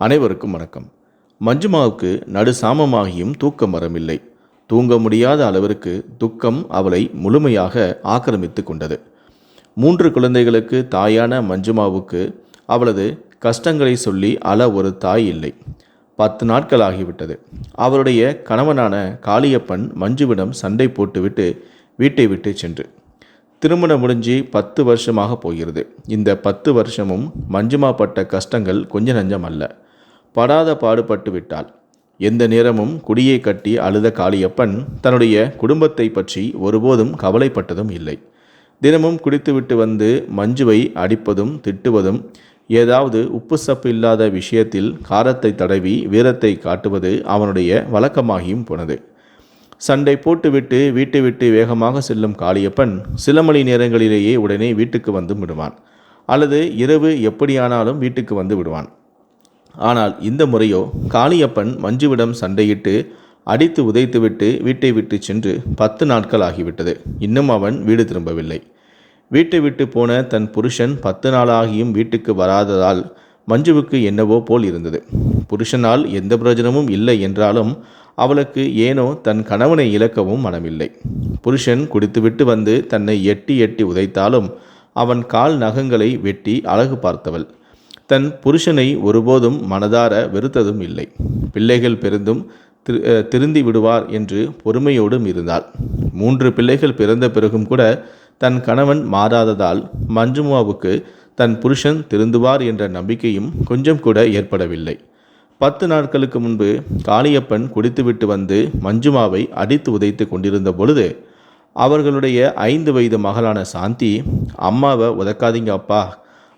அனைவருக்கும் வணக்கம். மஞ்சுமாவுக்கு நடுசாமமாகியும் தூக்கம் வரமில்லை தூங்க முடியாத அளவிற்கு துக்கம் அவளை முழுமையாக ஆக்கிரமித்து கொண்டது. மூன்று குழந்தைகளுக்கு தாயான மஞ்சுமாவுக்கு அவளது கஷ்டங்களை சொல்லி அழ ஒரு தாய் இல்லை. பத்து நாட்கள் ஆகிவிட்டது. அவருடைய கணவனான காளியப்பன் மஞ்சுவிடம் சண்டை போட்டுவிட்டு வீட்டை விட்டு சென்று. திருமணம் முடிஞ்சு பத்து வருஷமாக போகிறது. இந்த பத்து வருஷமும் மஞ்சுமா பட்ட கஷ்டங்கள் கொஞ்ச நஞ்சம் அல்ல. படாத பாடுபட்டு விட்டாள். எந்த நேரமும் குடியை கட்டி அழுத காளியப்பன் தன்னுடைய குடும்பத்தை பற்றி ஒருபோதும் கவலைப்பட்டதும் இல்லை. தினமும் குடித்துவிட்டு வந்து மஞ்சுவை அடிப்பதும் திட்டுவதும் ஏதாவது உப்பு சப்பு இல்லாத விஷயத்தில் காரத்தை தடவி வீரத்தை காட்டுவது அவனுடைய வழக்கமாகியும் போனது. சண்டை போட்டுவிட்டு வீட்டை விட்டு வேகமாக செல்லும் காளியப்பன் சில மணி நேரங்களிலேயே உடனே வீட்டுக்கு வந்து விடுவான். அல்லது இரவு எப்படியானாலும் வீட்டுக்கு வந்து விடுவான். ஆனால் இந்த முறையோ காளியப்பன் மஞ்சுவிடம் சண்டையிட்டு அடித்து உதைத்துவிட்டு வீட்டை விட்டு சென்று பத்து நாட்கள் ஆகிவிட்டது. இன்னும் அவன் வீடு திரும்பவில்லை. வீட்டை விட்டு போன தன் புருஷன் பத்து நாளாகியும் வீட்டுக்கு வராததால் மஞ்சுவுக்கு என்னவோ போல் இருந்தது. புருஷனால் எந்த பிரயோஜனமும் இல்லை என்றாலும் அவளுக்கு ஏனோ தன் கணவனை இழக்கவும் மனமில்லை. புருஷன் குடித்துவிட்டு வந்து தன்னை எட்டி எட்டி உதைத்தாலும் அவன் கால் நகங்களை வெட்டி அழகு பார்த்தவள். தன் புருஷனை ஒருபோதும் மனதார வெறுத்ததும் இல்லை. பிள்ளைகள் பெருந்தும் திரு திருந்தி விடுவார் என்று பொறுமையோடும் இருந்தாள். மூன்று பிள்ளைகள் பிறந்த பிறகும் கூட தன் கணவன் மாறாததால் மஞ்சுமாவுக்கு தன் புருஷன் திருந்துவார் என்ற நம்பிக்கையும் கொஞ்சம் கூட ஏற்படவில்லை. பத்து நாட்களுக்கு முன்பு காளியப்பன் குடித்துவிட்டு வந்து மஞ்சுமாவை அடித்து உதைத்து கொண்டிருந்த பொழுது அவர்களுடைய ஐந்து வயது மகளான சாந்தி அம்மாவை உதக்காதீங்க அப்பா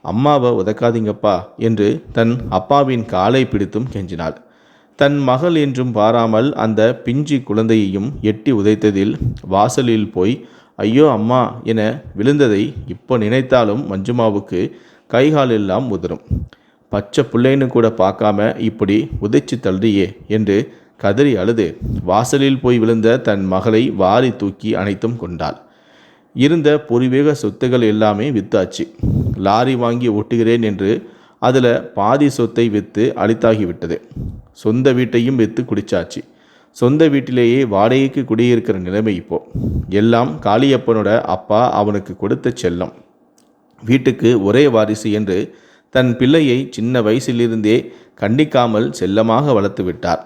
அம்மாவை உதக்காதீங்கப்பா என்று தன் அப்பாவின் காலை பிடித்தும் கெஞ்சினாள். தன் மகள் என்றும் பாராமல் அந்த பிஞ்சி குழந்தையையும் எட்டி உதைத்ததில் வாசலில் போய் ஐயோ அம்மா என விழுந்ததை இப்போ நினைத்தாலும் மஞ்சுமாவுக்கு கைகாலெல்லாம் உதறும். பச்சை பிள்ளைன்னு கூட பார்க்காம இப்படி உதைச்சு தள்ளியே என்று கதறி அழுது வாசலில் போய் விழுந்த தன் மகளை வாரி தூக்கி அணைத்தும் கொண்டாள். இருந்த பூர்வீக சொத்துகள் எல்லாமே வித்தாச்சு. லாரி வாங்கி ஓட்டுகிறேன் என்று அதில் பாதி சொத்தை விற்று அழித்தாகிவிட்டது சொந்த வீட்டையும் விற்று குடிச்சாச்சு. சொந்த வீட்டிலேயே வாடகைக்கு குடியிருக்கிற நிலைமை இப்போ. எல்லாம் காளியப்பனோட அப்பா அவனுக்கு கொடுத்த செல்லம். வீட்டுக்கு ஒரே வாரிசு என்று தன் பிள்ளையை சின்ன வயசிலிருந்தே கண்டிக்காமல் செல்லமாக வளர்த்து விட்டார்.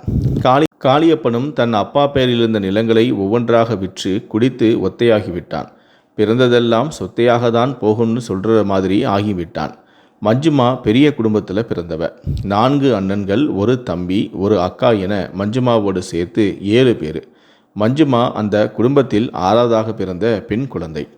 காளி காளியப்பனும் தன் அப்பா பெயரில் இருந்த நிலங்களை ஒவ்வொன்றாக விற்று குடித்து ஒத்தையாகிவிட்டான் பிறந்ததெல்லாம் சொத்தையாக தான் போகும்னு சொல்கிற மாதிரி ஆகிவிட்டான். மஞ்சுமா பெரிய குடும்பத்தில் பிறந்தவ. நான்கு அண்ணன்கள் ஒரு தம்பி ஒரு அக்கா என மஞ்சுமாவோடு சேர்த்து ஏழு பேர். மஞ்சுமா அந்த குடும்பத்தில் ஆறாவதாக பிறந்த பெண் குழந்தை.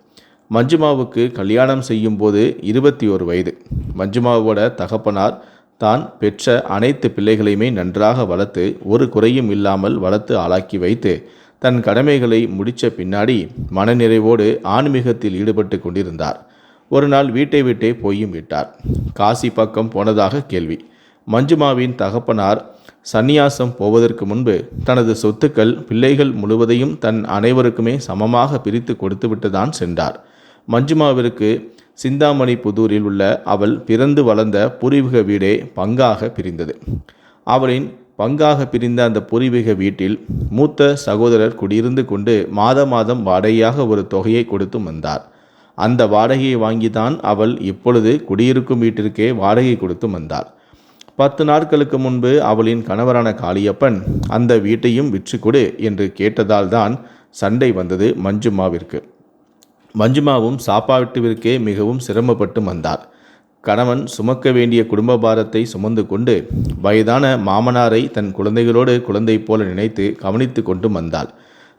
மஞ்சுமாவுக்கு கல்யாணம் செய்யும் போது இருபத்தி ஒரு வயது. மஞ்சுமாவோட தகப்பனார் தான் பெற்ற அனைத்து பிள்ளைகளையுமே நன்றாக வளர்த்து ஒரு குறையும் இல்லாமல் வளர்த்து ஆளாக்கி வைத்து தன் கடமைகளை முடித்த பின்னாடி மனநிறைவோடு ஆன்மீகத்தில் ஈடுபட்டு கொண்டிருந்தார். ஒரு நாள் வீட்டை விட்டே போயும் விட்டார். காசி பக்கம் போனதாக கேள்வி. மஞ்சுமாவின் தகப்பனார் சந்நியாசம் போவதற்கு முன்பு தனது சொத்துக்கள் பிள்ளைகள் முழுவதையும் தன் அனைவருக்குமே சமமாக பிரித்து கொடுத்துவிட்டுதான் சென்றார். மஞ்சுமாவிற்கு சிந்தாமணி புதூரில் உள்ள அவள் பிறந்து வளர்ந்த பூர்வீக வீடே பங்காக பிரிந்தது. அவளின் பங்காக பிரிந்த அந்த பூர்வீக வீட்டில் மூத்த சகோதரர் குடியிருந்து கொண்டு மாத மாதம் வாடகையாக ஒரு தொகையை கொடுத்தும் வந்தார். அந்த வாடகையை வாங்கிதான் அவள் இப்பொழுது குடியிருக்கும் வீட்டிற்கே வாடகை கொடுத்து வந்தாள் பத்து நாட்களுக்கு முன்பு அவளின் கணவரான காளியப்பன் அந்த வீட்டையும் விற்று கொடு என்று கேட்டதால் தான் சண்டை வந்தது மஞ்சுமாவிற்கு. மஞ்சுமாவும் சாப்பாட்டுவிற்கே மிகவும் சிரமப்பட்டு வந்தார். கணவன் சுமக்க வேண்டிய குடும்ப பாரத்தை சுமந்து கொண்டு வயதான மாமனாரை தன் குழந்தைகளோடு குழந்தை போல நினைத்து கவனித்து கொண்டு வந்தாள்.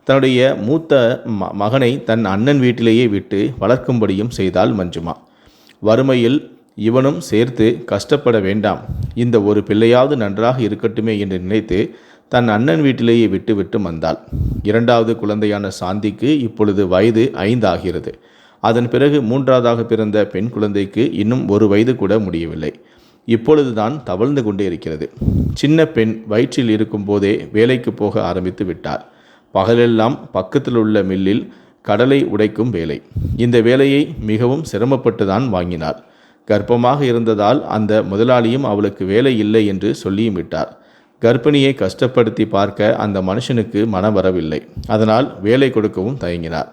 தன்னுடைய மூத்த ம மகனை தன் அண்ணன் வீட்டிலேயே விட்டு வளர்க்கும்படியும் செய்தாள் மஞ்சுமா. வறுமையில் இவனும் சேர்த்து கஷ்டப்பட வேண்டாம். இந்த ஒரு பிள்ளையாவது நன்றாக இருக்கட்டுமே என்று நினைத்து தன் அண்ணன் வீட்டிலேயே விட்டு விட்டு வந்தாள். இரண்டாவது குழந்தையான சாந்திக்கு இப்பொழுது வயது ஐந்து ஆகிறது அதன் பிறகு மூன்றாவதாக பிறந்த பெண் குழந்தைக்கு இன்னும் ஒரு வயது கூட முடியவில்லை. இப்பொழுதுதான் தவழ்ந்து கொண்டே இருக்கிறது. சின்ன பெண் வயிற்றில் இருக்கும் போதே வேலைக்கு போக ஆரம்பித்து விட்டார் பகலெல்லாம் பக்கத்தில் உள்ள மில்லில் கடலை உடைக்கும் வேலை. இந்த வேலையை மிகவும் சிரமப்பட்டு தான் வாங்கினார் கர்ப்பமாக இருந்ததால் அந்த முதலாளியும் அவளுக்கு வேலை இல்லை என்று சொல்லியும் விட்டார். கர்ப்பிணியை கஷ்டப்படுத்தி பார்க்க அந்த மனுஷனுக்கு மனம் வரவில்லை. அதனால் வேலை கொடுக்கவும் தயங்கினார்.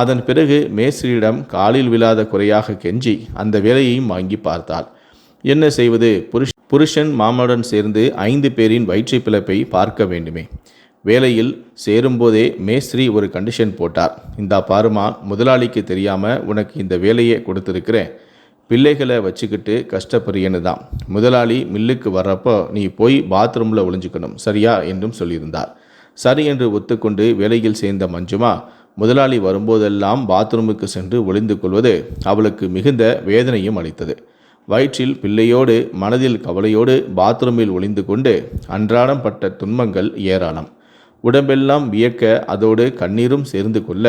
அதன் பிறகு மேஸ்திரியிடம் காலில் விழாத குறையாக கெஞ்சி அந்த வேலையையும் வாங்கி பார்த்தாள். என்ன செய்வது? புருஷ் புருஷன் மாமனுடன் சேர்ந்து ஐந்து பேரின் வயிற்று பிழப்பை பார்க்க வேண்டுமே. வேலையில் சேரும்போதே மேஸ்திரி ஒரு கண்டிஷன் போட்டார். இந்தா பாருமா முதலாளிக்கு தெரியாமல் உனக்கு இந்த வேலையை கொடுத்துருக்கிறேன். பிள்ளைகளை வச்சுக்கிட்டு கஷ்டப்படுறியன்னு தான் முதலாளி மில்லுக்கு வர்றப்போ நீ போய் பாத்ரூமில் ஒளிஞ்சுக்கணும் சரியா? என்றும் சொல்லியிருந்தார். சரி என்று ஒத்துக்கொண்டு வேலையில் சேர்ந்த மஞ்சுமா முதலாளி வரும்போதெல்லாம் பாத்ரூமுக்கு சென்று ஒளிந்து கொள்வது அவளுக்கு மிகுந்த வேதனையும் அளித்தது. வயிற்றில் பிள்ளையோடு மனதில் கவலையோடு பாத்ரூமில் ஒளிந்து கொண்டு அன்றாடம் பட்ட துன்பங்கள் ஏராளம். உடம்பெல்லாம் வியக்க அதோடு கண்ணீரும் சேர்ந்து கொள்ள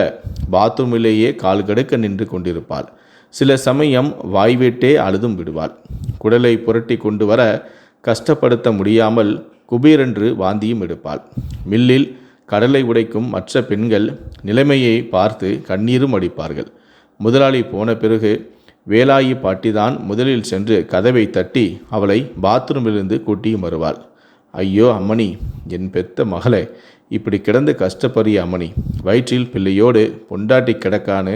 பாத்ரூமிலேயே கால் கடுக்க நின்று கொண்டிருப்பாள். சில சமயம் வாய்விட்டே அழுதும் விடுவாள். குடலை புரட்டி கொண்டு வர கஷ்டப்படுத்த முடியாமல் குபீரென்று வாந்தியும் எடுப்பாள். மில்லில் கடலை உடைக்கும் மற்ற பெண்கள் நிலைமையை பார்த்து கண்ணீரும் அடிப்பார்கள். முதலாளி போன பிறகு வேலாயி பாட்டிதான் முதலில் சென்று கதவை தட்டி அவளை பாத்ரூமிலிருந்து கூட்டியும் வருவாள் ஐயோ அம்மணி என் பெத்த மகளே இப்படி கிடந்து கஷ்டப்படுறிய அம்மணி வயிற்றில் பிள்ளையோடு பொண்டாட்டி கிடக்கான்னு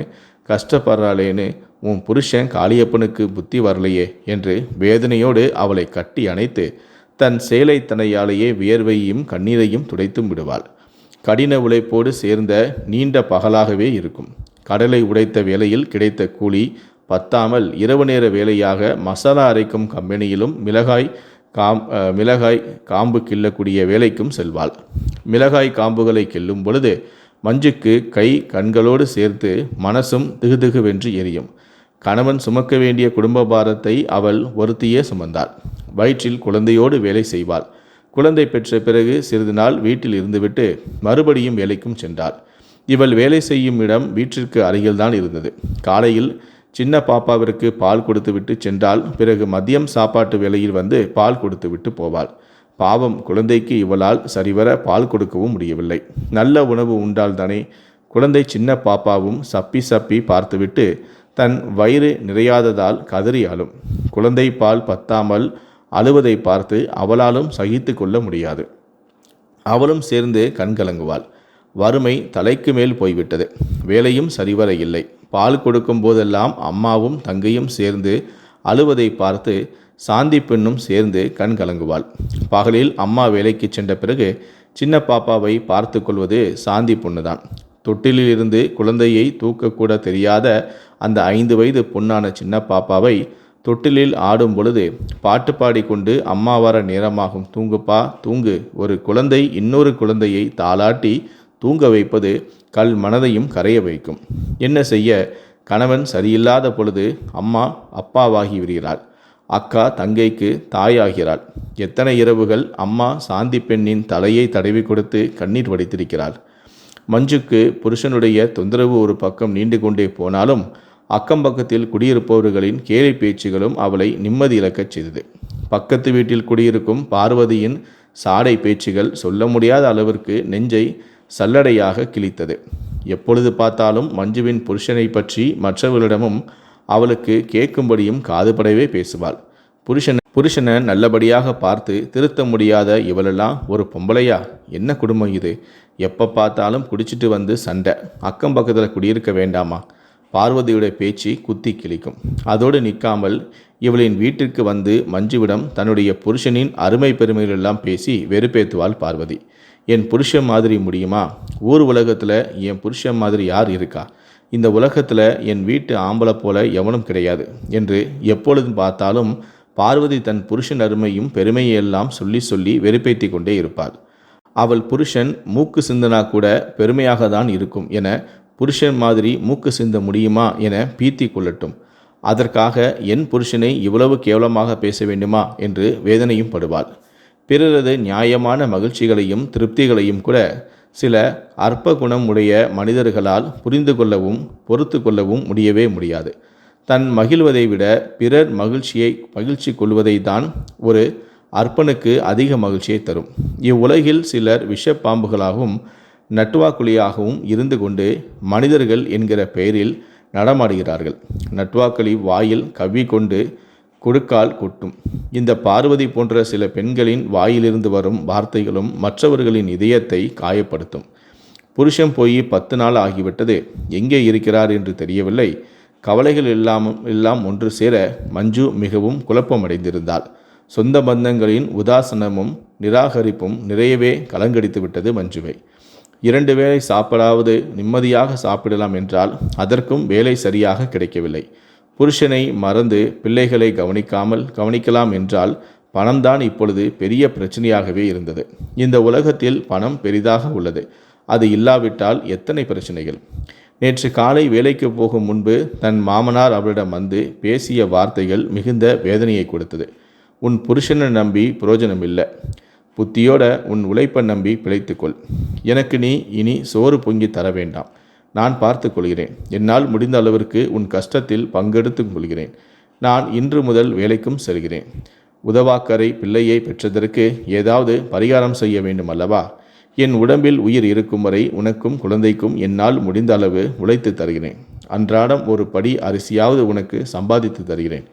கஷ்டப்படுறாளேன்னு உன் புருஷன் காளியப்பனுக்கு புத்தி வரலையே என்று வேதனையோடு அவளை கட்டி அணைத்து தன் சேலை தனையாலேயே வியர்வையும் கண்ணீரையும் துடைத்தும் விடுவாள். கடின உழைப்போடு சேர்ந்த நீண்ட பகலாகவே இருக்கும். கடலை உடைத்த வேலையில் கிடைத்த கூலி பத்தாமல் இரவு நேர வேலையாக மசாலா அரைக்கும் கம்பெனியிலும் மிளகாய் காம் மிளகாய் காம்பு கிள்ளக்கூடிய வேலைக்கும் செல்வாள். மிளகாய் காம்புகளை கிள்ளும் பொழுது மஞ்சுக்கு கை கண்களோடு சேர்த்து மனசும் திகுதிகுவென்று எரியும். கணவன் சுமக்க வேண்டிய குடும்ப பாரத்தை அவள் ஒருத்தியே சுமந்தாள். வயிற்றில் குழந்தையோடு வேலை செய்வாள். குழந்தை பெற்ற பிறகு சிறிது நாள் வீட்டில் இருந்துவிட்டு மறுபடியும் வேலைக்கும் சென்றாள் இவள் வேலை செய்யும் இடம் வீட்டிற்கு அருகில்தான் இருந்தது. காலையில் சின்ன பாப்பாவிற்கு பால் கொடுத்துவிட்டு சென்றால் பிறகு மதியம் சாப்பாட்டு வேலையில் வந்து பால் கொடுத்துவிட்டு போவாள். பாவம் குழந்தைக்கு இவளால் சரிவர பால் கொடுக்கவும் முடியவில்லை. நல்ல உணவு உண்டால்தானே குழந்தை சின்ன பாப்பாவும் சப்பி சப்பி பார்த்துவிட்டு தன் வயிறு நிறையாததால் கதறி ஆளும். குழந்தை பால் பத்தாமல் அழுவதை பார்த்து அவளாலும் சகித்து கொள்ள முடியாது. அவளும் சேர்ந்து கண்கலங்குவாள் வறுமை தலைக்கு மேல் போய்விட்டது. வேலையும் சரிவர இல்லை. பால் கொடுக்கும் போதெல்லாம் அம்மாவும் தங்கையும் சேர்ந்து அழுவதை பார்த்து சாந்தி பெண்ணும் சேர்ந்து கண் கலங்குவாள். பகலில் அம்மா வேலைக்கு சென்ற பிறகு சின்ன பாப்பாவை பார்த்து கொள்வது சாந்தி பொண்ணுதான். தொட்டிலிலிருந்து குழந்தையை தூக்கக்கூட தெரியாத அந்த ஐந்து வயது பொண்ணான சின்ன பாப்பாவை தொட்டிலில் ஆடும் பொழுது பாட்டு பாடிக்கொண்டு அம்மா வர நேரமாகும். தூங்குப்பா தூங்கு. ஒரு குழந்தை இன்னொரு குழந்தையை தாளாட்டி தூங்க வைப்பது கல் மனதையும் கரைய வைக்கும். என்ன செய்ய? கணவன் சரியில்லாத பொழுது அம்மா அப்பாவாகி விடுகிறாள். அக்கா தங்கைக்கு தாயாகிறாள். எத்தனை இரவுகள் அம்மா சாந்தி பெண்ணின் தலையை தடவி கொடுத்து கண்ணீர் வடித்திருக்கிறாள். மஞ்சுக்கு புருஷனுடைய தொந்தரவு ஒரு பக்கம் நீண்டு கொண்டே போனாலும் அக்கம் பக்கத்தில் குடியிருப்பவர்களின் கேலி பேச்சுகளும் அவளை நிம்மதி இழக்கச் செய்தது. பக்கத்து வீட்டில் குடியிருக்கும் பார்வதியின் சாடை பேச்சுகள் சொல்ல முடியாத அளவிற்கு நெஞ்சை சல்லடையாக கிழித்தது. எப்பொழுது பார்த்தாலும் மஞ்சுவின் புருஷனை பற்றி மற்றவர்களிடமும் அவளுக்கு கேட்கும்படியும் காதுபடவே பேசுவாள். புருஷன் புருஷனை நல்லபடியாக பார்த்து திருத்த முடியாத இவளெல்லாம் ஒரு பொம்பளையா? என்ன குடும்பம் இது? எப்போ பார்த்தாலும் குடிச்சிட்டு வந்து சண்டை. அக்கம் பக்கத்தில் குடியிருக்க வேண்டாமா? பார்வதியுடைய பேச்சு குத்தி கிழிக்கும். அதோடு நிற்காமல் இவளின் வீட்டிற்கு வந்து மஞ்சுவிடம் தன்னுடைய புருஷனின் அருமை பெருமைகளெல்லாம் பேசி வெறுப்பேத்துவாள் பார்வதி. என் புருஷன் மாதிரி முடியுமா? ஊர் உலகத்தில் என் புருஷன் மாதிரி யார் இருக்கா? இந்த உலகத்தில் என் வீட்டு ஆம்பளை போல எவனும் கிடையாது என்று எப்பொழுதும் பார்த்தாலும் பார்வதி தன் புருஷன் அருமையும் பெருமையெல்லாம் சொல்லி சொல்லி வெறுப்பேற்றி கொண்டே இருப்பாள். அவள் புருஷன் மூக்கு சிந்தனா கூட பெருமையாக தான் இருக்கும் என புருஷன் மாதிரி மூக்கு சிந்த முடியுமா என பீத்தி கொள்ளட்டும். அதற்காக என் புருஷனை இவ்வளவு கேவலமாக பேச வேண்டுமா என்று வேதனையும் படுவாள். பிறரது நியாயமான மகிழ்ச்சிகளையும் திருப்திகளையும் கூட சில அற்ப குணம் உடைய மனிதர்களால் புரிந்து கொள்ளவும் பொறுத்து கொள்ளவும் முடியவே முடியாது. தன் மகிழ்வதை விட பிறர் மகிழ்ச்சியை மகிழ்ச்சி கொள்வதை தான் ஒரு அற்பனுக்கு அதிக மகிழ்ச்சியை தரும். இவ்வுலகில் சிலர் விஷப்பாம்புகளாகவும் நட்டுவாக்குழியாகவும் இருந்து கொண்டு மனிதர்கள் என்கிற பெயரில் நடமாடுகிறார்கள். நட்வாக்களி வாயில் கவ்விக்கொண்டு கொடுக்கால் கொட்டும். இந்த பார்வதி போன்ற சில பெண்களின் வாயிலிருந்து வரும் வார்த்தைகளும் மற்றவர்களின் இதயத்தை காயப்படுத்தும். புருஷன் போய் பத்து நாள் ஆகிவிட்டது. எங்கே இருக்கிறார் என்று தெரியவில்லை. கவலைகள் இல்லாமல் எல்லாம் ஒன்று சேர மஞ்சு மிகவும் குழப்பமடைந்திருந்தாள். சொந்த பந்தங்களின் உதாசனமும் நிராகரிப்பும் நிறையவே கலங்கடித்து விட்டது மஞ்சுவை. இரண்டு வேளை சாப்பிடாவது நிம்மதியாக சாப்பிடலாம் என்றால் அதற்கும் வேலை சரியாக கிடைக்கவில்லை. புருஷனை மறந்து பிள்ளைகளை கவனிக்காமல் கவனிக்கலாம் என்றால் பணம்தான் இப்பொழுது பெரிய பிரச்சனையாகவே இருந்தது. இந்த உலகத்தில் பணம் பெரிதாக உள்ளது. அது இல்லாவிட்டால் எத்தனை பிரச்சனைகள்? நேற்று காலை வேலைக்கு போகும் முன்பு தன் மாமனார் அவளிடம் வந்து பேசிய வார்த்தைகள் மிகுந்த வேதனையை கொடுத்தது. உன் புருஷனை நம்பி புரோஜனம் இல்லை புத்தியோட உன் உழைப்பை நம்பி பிழைத்துக்கொள். எனக்கு நீ இனி சோறு பொங்கி தர வேண்டாம். நான் பார்த்து கொள்கிறேன். என்னால் முடிந்த அளவிற்கு உன் கஷ்டத்தில் பங்கெடுத்து கொள்கிறேன். நான் இன்று முதல் வேலைக்கும் செல்கிறேன். உதவாக்கரை பிள்ளையை பெற்றதற்கு ஏதாவது பரிகாரம் செய்ய வேண்டும் அல்லவா? என் உடம்பில் உயிர் இருக்கும் வரை உனக்கும் குழந்தைக்கும் என்னால் முடிந்த அளவு உழைத்து தருகிறேன். அன்றாடம் ஒரு படி அரிசியாவது உனக்கு சம்பாதித்து தருகிறேன்.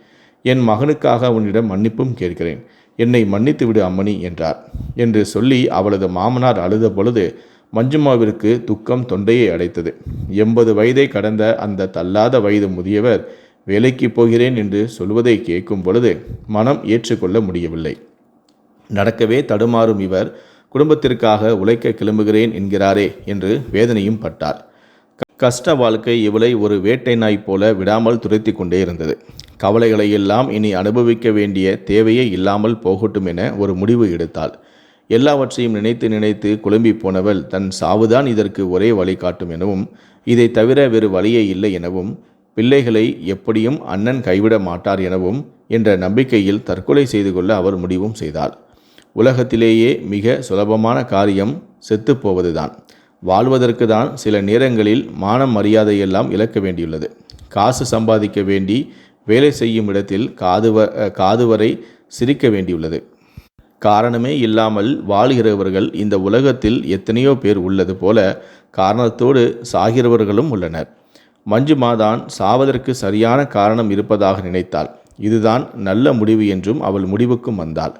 என் மகனுக்காக உன்னிடம் மன்னிப்பும் கேட்கிறேன். என்னை மன்னித்து விடு அம்மணி என்றார். என்று சொல்லி அவளது மாமனார் அழுத பொழுது மஞ்சுமாவிற்கு துக்கம் தொண்டையை அடைத்தது. எண்பது வயதை கடந்த அந்த தள்ளாத வயது முதியவர் வேலைக்கு போகிறேன் என்று சொல்வதை கேட்கும் பொழுது மனம் ஏற்றுக்கொள்ள முடியவில்லை. நடக்கவே தடுமாறும் இவர் குடும்பத்திற்காக உழைக்க கிளம்புகிறேன் என்கிறாரே என்று வேதனையும் பட்டார். க- கஷ்ட வாழ்க்கை இவளை ஒரு வேட்டை நாய் போல விடாமல் துரைத்தி கொண்டே இருந்தது. கவலைகளை எல்லாம் இனி அனுபவிக்க வேண்டிய தேவையே இல்லாமல் போகட்டும் என ஒரு முடிவு எடுத்தாள். எல்லாவற்றையும் நினைத்து நினைத்து குழம்பி போனவள் தன் சாவுதான் இதற்கு ஒரே வழிகாட்டும் எனவும் இதை தவிர வேறு வழியே இல்லை எனவும் பிள்ளைகளை எப்படியும் அண்ணன் கைவிட மாட்டார் எனவும் என்ற நம்பிக்கையில் தற்கொலை செய்து கொள்ள அவர் முடிவும் செய்தார் உலகத்திலேயே மிக சுலபமான காரியம் செத்துப்போவதுதான் வாழ்வதற்கு தான் சில நேரங்களில் மானம் மரியாதையெல்லாம் இழக்க வேண்டியுள்ளது. காசு சம்பாதிக்க வேண்டி வேலை செய்யும் இடத்தில் காது காதுவரை காது வரை சிரிக்க வேண்டியுள்ளது. காரணமே இல்லாமல் வாழ்கிறவர்கள் இந்த உலகத்தில் எத்தனையோ பேர் உள்ளது போல காரணத்தோடு சாகிறவர்களும் உள்ளனர். மஞ்சுமா தான் சாவதற்கு சரியான காரணம் இருப்பதாக நினைத்தாள். இதுதான் நல்ல முடிவு என்றும் அவள் முடிவுக்கும் வந்தாள்.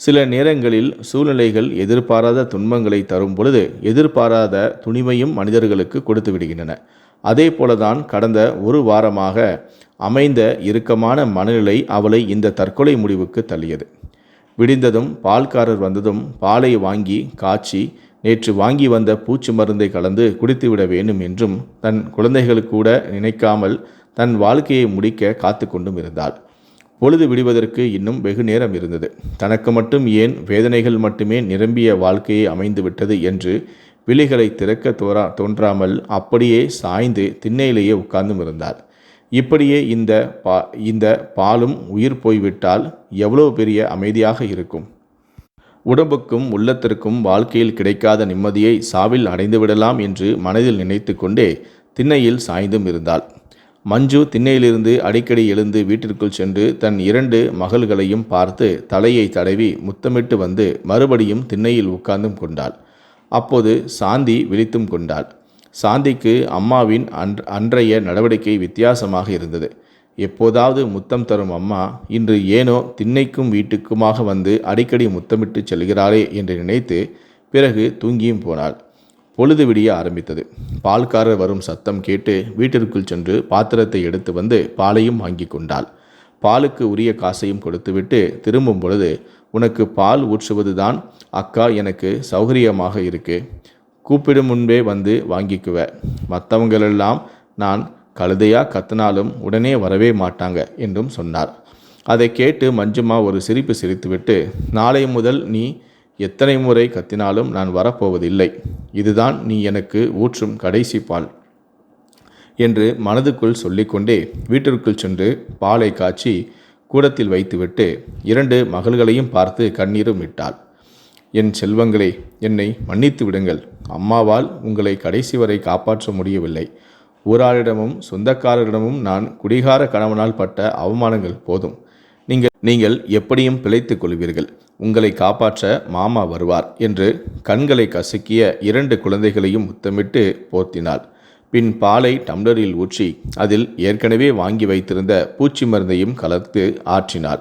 சில நேரங்களில் சூழ்நிலைகள் எதிர்பாராத துன்பங்களை தரும் பொழுது எதிர்பாராத துணிவையும் மனிதர்களுக்கு கொடுத்து விடுகின்றன. அதே போலதான் கடந்த ஒரு வாரமாக அமைந்த இறுக்கமான மனநிலை அவளை இந்த தற்கொலை முடிவுக்கு தள்ளியது. விடிந்ததும் பால்காரர் வந்ததும் பாலை வாங்கி காய்ச்சி நேற்று வாங்கி வந்த பூச்சி மருந்தை கலந்து குடித்துவிட வேண்டும் என்றும் தன் குழந்தைகள் கூட நினைக்காமல் தன் வாழ்க்கையை முடிக்க காத்து கொண்டும் இருந்தாள். பொழுது விடுவதற்கு இன்னும் வெகு நேரம் இருந்தது. தனக்கு மட்டும் ஏன் வேதனைகள் மட்டுமே நிரம்பிய வாழ்க்கையை அமைந்துவிட்டது என்று விழிகளை திறக்க தோறா தோன்றாமல் அப்படியே சாய்ந்து திண்ணையிலேயே உட்கார்ந்தும் இருந்தார் இப்படியே இந்த பா இந்த பாலும் உயிர் போய்விட்டால் எவ்வளவு பெரிய அமைதியாக இருக்கும்? உடம்புக்கும் உள்ளத்திற்கும் வாழ்க்கையில் கிடைக்காத நிம்மதியை சாவில் அடைந்துவிடலாம் என்று மனதில் நினைத்து கொண்டே திண்ணையில் சாய்ந்தும் இருந்தாள் மஞ்சு திண்ணையிலிருந்து அடிக்கடி எழுந்து வீட்டிற்குள் சென்று தன் இரண்டு மகள்களையும் பார்த்து தலையை தடவி முத்தமிட்டு வந்து மறுபடியும் திண்ணையில் உட்கார்ந்தும் கொண்டாள். அப்போது சாந்தி விழித்தும் கொண்டாள். சாந்திக்கு அம்மாவின் அன் அன்றைய நடவடிக்கை வித்தியாசமாக இருந்தது. எப்போதாவது முத்தம் தரும் அம்மா இன்று ஏனோ திண்ணைக்கும் வீட்டுக்குமாக வந்து அடிக்கடி முத்தமிட்டு செல்கிறாளே என்று நினைத்து பிறகு தூங்கியும் போனாள். பொழுது விடிய ஆரம்பித்தது. பால்காரர் வரும் சத்தம் கேட்டு வீட்டிற்குள் சென்று பாத்திரத்தை எடுத்து வந்து பாலையும் வாங்கி கொண்டாள். பாலுக்கு உரிய காசையும் கொடுத்துவிட்டு திரும்பும் பொழுது உனக்கு பால் ஊற்றுவதுதான். அக்கா எனக்கு சௌகரியமாக இருக்கு. கூப்பிடும் முன்பே வந்து வாங்கிக்குவ. மற்றவங்களெல்லாம் நான் கழுதையாக கத்தினாலும் உடனே வரவே மாட்டாங்க என்றும் சொன்னார். அதை கேட்டு மஞ்சுமா ஒரு சிரிப்பு சிரித்துவிட்டு நாளை முதல் நீ எத்தனை முறை கத்தினாலும் நான் வரப்போவதில்லை. இதுதான் நீ எனக்கு ஊற்றும் கடைசி பால் என்று மனதுக்குள் சொல்லிக்கொண்டே வீட்டிற்குள் சென்று பாலை காய்ச்சி கூடத்தில் வைத்துவிட்டு இரண்டு மகள்களையும் பார்த்து கண்ணீரும் விட்டாள். என் செல்வங்களே என்னை மன்னித்து விடுங்கள். அம்மாவால் உங்களை கடைசி வரை காப்பாற்ற முடியவில்லை. ஊராளிடமும் சொந்தக்காரரிடமும் நான் குடிகார கணவனால் பட்ட அவமானங்கள் போதும். நீங்கள் நீங்கள் எப்படியும் பிழைத்துக் கொள்வீர்கள். உங்களை காப்பாற்ற மாமா வருவார் என்று கண்களை கசக்கிய இரண்டு குழந்தைகளையும் முத்தமிட்டு போர்த்தினாள். பின் பாலை டம்ளரில் ஊற்றி அதில் ஏற்கனவே வாங்கி வைத்திருந்த பூச்சி மருந்தையும் கலந்து ஆற்றினார்.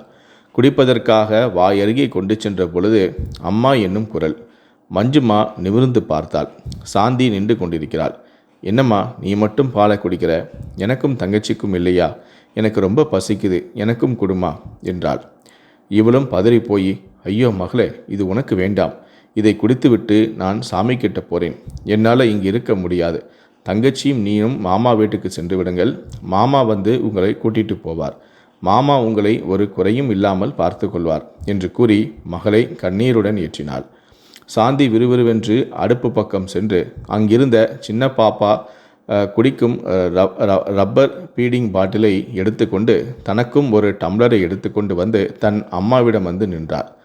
குடிப்பதற்காக வாயருகே கொண்டு சென்ற பொழுது அம்மா என்னும் குரல். மஞ்சுமா நிமிர்ந்து பார்த்தாள். சாந்தி நின்று கொண்டிருக்கிறாள். என்னம்மா நீ மட்டும் பாலை குடிக்கிற? எனக்கும் தங்கச்சிக்கும் இல்லையா? எனக்கு ரொம்ப பசிக்குது. எனக்கும் குடுமா என்றாள். இவளும் பதறி போய் ஐயோ மகளே இது உனக்கு வேண்டாம். இதை குடித்துவிட்டு நான் சாமி கிட்ட போகிறேன் என்னால் இங்கு இருக்க முடியாது. தங்கச்சியும் நீயும் மாமா வீட்டுக்கு சென்று விடுங்கள். மாமா வந்து உங்களை கூட்டிட்டு போவார். மாமா உங்களை ஒரு குறையும் இல்லாமல் பார்த்து கொள்வார் என்று கூறி மகளை கண்ணீருடன் ஏற்றினாள். சாந்தி விறுவிறுவென்று அடுப்பு பக்கம் சென்று அங்கிருந்த சின்ன பாப்பா குடிக்கும் ர- ர- ரப்பர் பீடிங் பாட்டிலை எடுத்துக்கொண்டு தனக்கும் ஒரு டம்ளரை எடுத்துக்கொண்டு வந்து தன் அம்மாவிடம் வந்து நின்றார்.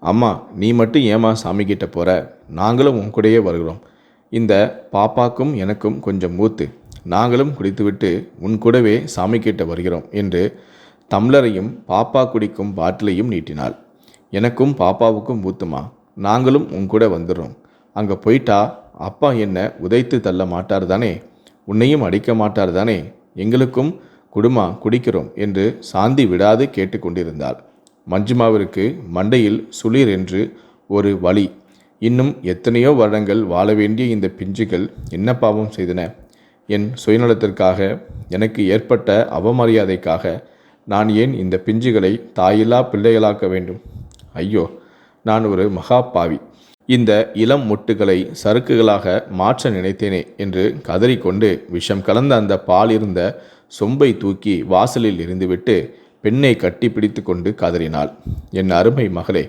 அம்மா நீ மட்டும் ஏமா சாமி கிட்ட போற? நாங்களும் உன் கூடயே வருகிறோம். இந்த பாப்பாக்கும் எனக்கும் கொஞ்சம் மூத்து. நாங்களும் குடித்துவிட்டு உன் கூடவே சாமி கிட்ட வருகிறோம் என்று தம்ளரையும் பாப்பா குடிக்கும் பாட்டிலையும் நீட்டினாள். எனக்கும் பாப்பாவுக்கும் மூத்துமா? நாங்களும் உன் கூட வந்துடுறோம் அங்கே போயிட்டா அப்பா என்ன உதைத்து தள்ள மாட்டார் தானே உன்னையும் அடிக்க மாட்டார் தானே எங்களுக்கும் குடுமா குடிக்கிறோம் என்று சாந்தி விடாது கேட்டுக்கொண்டிருந்தாள். மஞ்சுமாவிற்கு மண்டையில் சுளிர் என்று ஒரு வழி இன்னும் எத்தனையோ வருடங்கள் வாழ வேண்டிய இந்த பிஞ்சுகள் என்ன பாவம் செய்தன. என் சுயநலத்திற்காக எனக்கு ஏற்பட்ட அவமரியாதைக்காக நான் ஏன் இந்த பிஞ்சுகளை தாயில்லா பிள்ளைகளாக்க வேண்டும்? ஐயோ நான் ஒரு மகா பாவி இந்த இளம் முட்டுகளை சறுக்குகளாக மாற்ற நினைத்தேனே என்று கதறிக்கொண்டு விஷம் கலந்த அந்த பால் இருந்த சொம்பை தூக்கி வாசலில் இருந்துவிட்டு பெண்ணை கட்டி பிடித்து கொண்டு கதறினாள். என் அருமை மகளே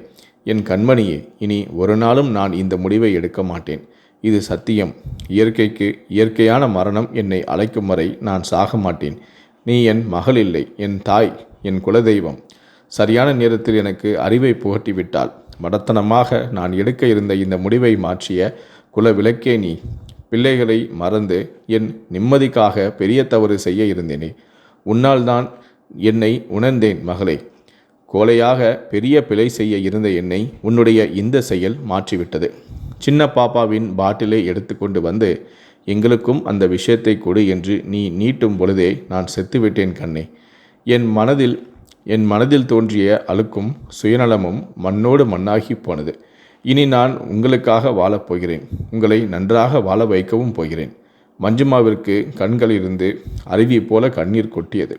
என் கண்மணியே இனி ஒரு நாளும் நான் இந்த முடிவை எடுக்க மாட்டேன். இது சத்தியம். இயற்கைக்கு இயற்கையான மரணம் என்னை அழைக்கும் வரை நான் சாக மாட்டேன். நீ என் மகள் இல்லை என் தாய் என் குலதெய்வம். சரியான நேரத்தில் எனக்கு அறிவை புகட்டி விட்டாள் மடத்தனமாக நான் எடுக்க இருந்த இந்த முடிவை மாற்றிய குல விளக்கே நீ. பிள்ளைகளை மறந்து என் நிம்மதிக்காக பெரிய தவறு செய்ய இருந்தேனே. உன்னால் தான் என்னை உணர்ந்தேன் மகளே. கோலையாக பெரிய பிழை செய்ய இருந்த என்னை உன்னுடைய இந்த செயல் மாற்றிவிட்டது. சின்ன பாப்பாவின் பாட்டிலை எடுத்துக்கொண்டு வந்து எங்களுக்கும் அந்த விஷயத்தை கொடு என்று நீ நீட்டும் பொழுதே நான் செத்துவிட்டேன் கண்ணே. என் மனதில் என் மனதில் தோன்றிய அழுக்கும் சுயநலமும் மண்ணோடு மண்ணாகி போனது. இனி நான் உங்களுக்காக வாழப்போகிறேன் உங்களை நன்றாக வாழ வைக்கவும் போகிறேன். மஞ்சுமாவிற்கு கண்களிலிருந்து அருவி போல கண்ணீர் கொட்டியது.